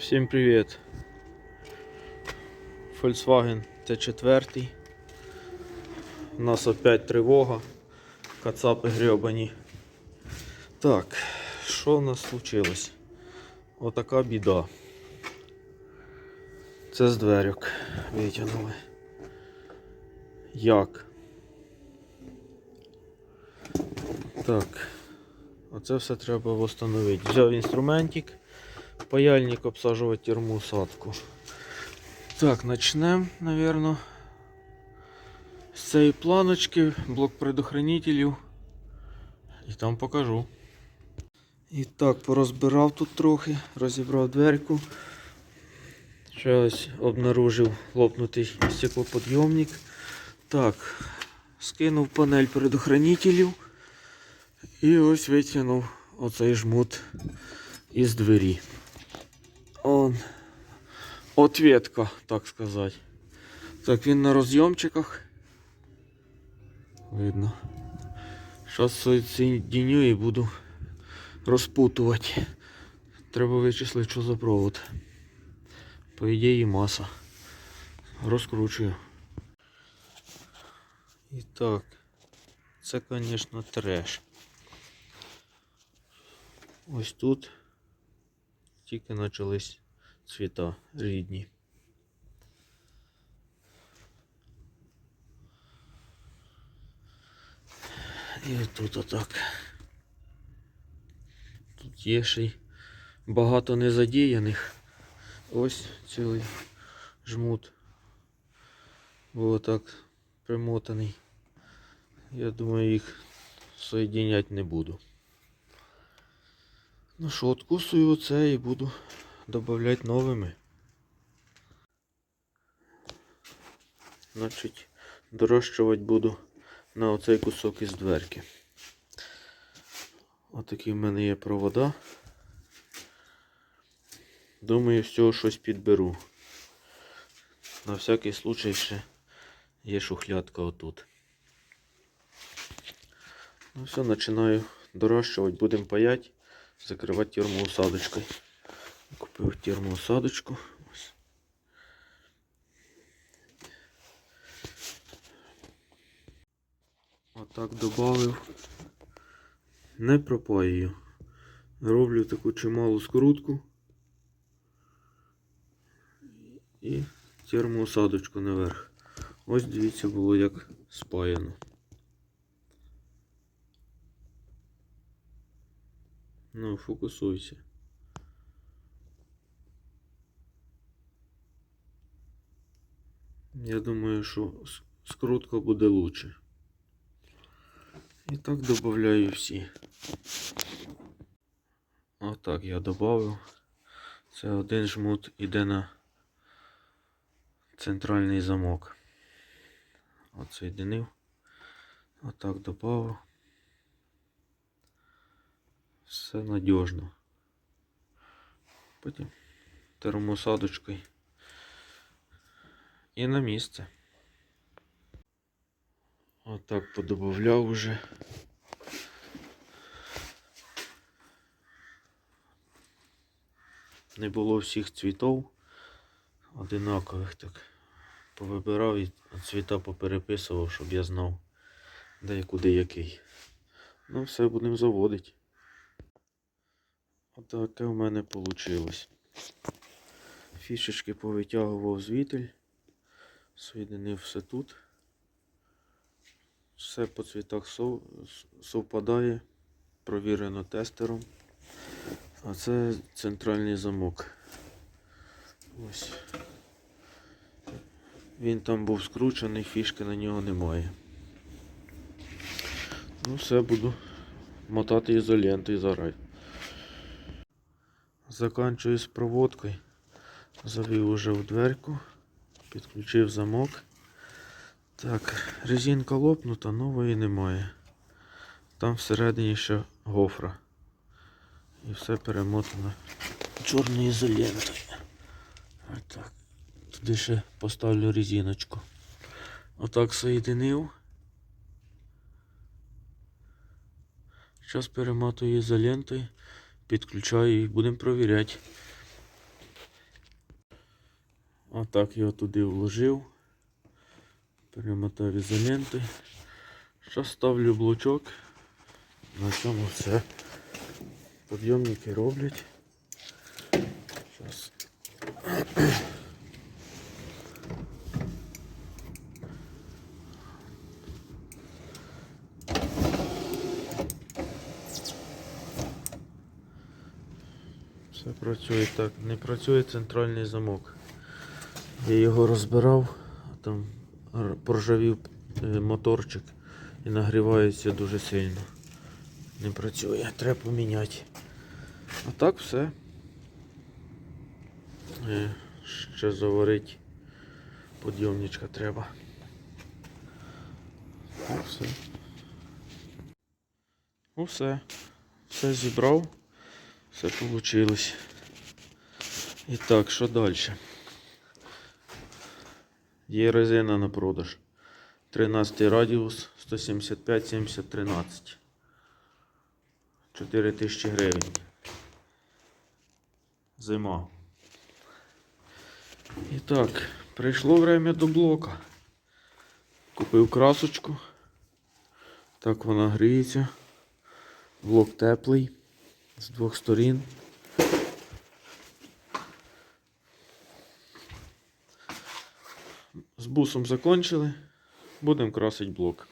Всім привіт. Volkswagen T4. У нас опять тривога. Кацапи гребані. Так, що в нас случилось? Отака біда. Це з дверок витягнули. Як? Так. Оце все треба встановити. Взяв інструментик. Паяльник обсаживать термоусадку. Так, начнем, наверное, з цієї планочки, блок предохранителів. І там покажу. І так, порозбирав тут трохи, розібрав дверку. Ще обнаружив лопнутий стеклоподйомник. Так, скинув панель предохранителів. І ось витягнув оцей жмут із двері. Он. Ответка, так сказати. Так, він на розйомчиках. Видно. Зараз соединю і буду розпутувати. Треба вичислити, що за провод. По ідеї маса. Розкручую. І так. Це, звісно, треш. Ось тут тільки почались цвіта рідні. І тут отак. Тут є ще й багато незадіяних. Ось цілий жмут. Був отак примотаний. Я думаю, їх соєдиняти не буду. Ну що, откусую оце і буду додавати новими. Значить, дорощувати буду на оцей кусок із дверки. Отакі в мене є провода. Думаю, з цього щось підберу. На всякий случай ще є шухлядка отут. Ну все, починаю дорощувати, будемо паять закривати термоусадочкою. Купив термоусадочку. Ось. Отак додав. Не пропаюю. Роблю таку чималу скрутку і термоусадочку наверх. Ось дивіться було як спаяно. Ну, фокусуйся. Я думаю, що скрутка буде лучше. І так додаю всі. Отак я додав. Це один жмут іде на центральний замок. Отсоединив. Отак додав. Все надіжно. Потім термосадочкою і на місце. Отак подобавляв уже. Не було всіх цвітов одинакових так. Повибирав і цвіта попереписував, щоб я знав, де і куди який. Ну, все будемо заводити. Отаке в мене вийшло. Фішечки повитягував звітель, соєдинив все тут. Все по цвітах сов... совпадає, провірено тестером. А це центральний замок. Ось. Він там був скручений, фішки на нього немає. Ну все, буду мотати ізолентою зараз. Заканчую з проводкою. Завів уже в дверку, підключив замок. Так, резинка лопнута, нової немає. Там всередині ще гофра. І все перемотано чорною ізолентою. Отак. Туди ще поставлю резиночку. Отак соєдинив. Зараз перемотую ізолентою, підключаю і будемо провіряти. Отак його туди вложив. Перемотав ізоленти. Зараз ставлю блочок. На цьому все. Подйомники роблять. Зараз. Все працює так. Не працює центральний замок. Я його розбирав, там проржавів е, моторчик і нагрівається дуже сильно. Не працює, треба поміняти. А так все. Е, Ще заварити подйомничка треба. Ну, все. Ну все. Все зібрав. Все вийшло. І так, що далі? Є резина на продаж. 13 радіус 175 70 13. 4000 гривень. Зима. І так, прийшло время до блока. Купив красочку. Так вона гріється. Блок теплий. З двох сторін. З бусом закончили. Будемо красити блок.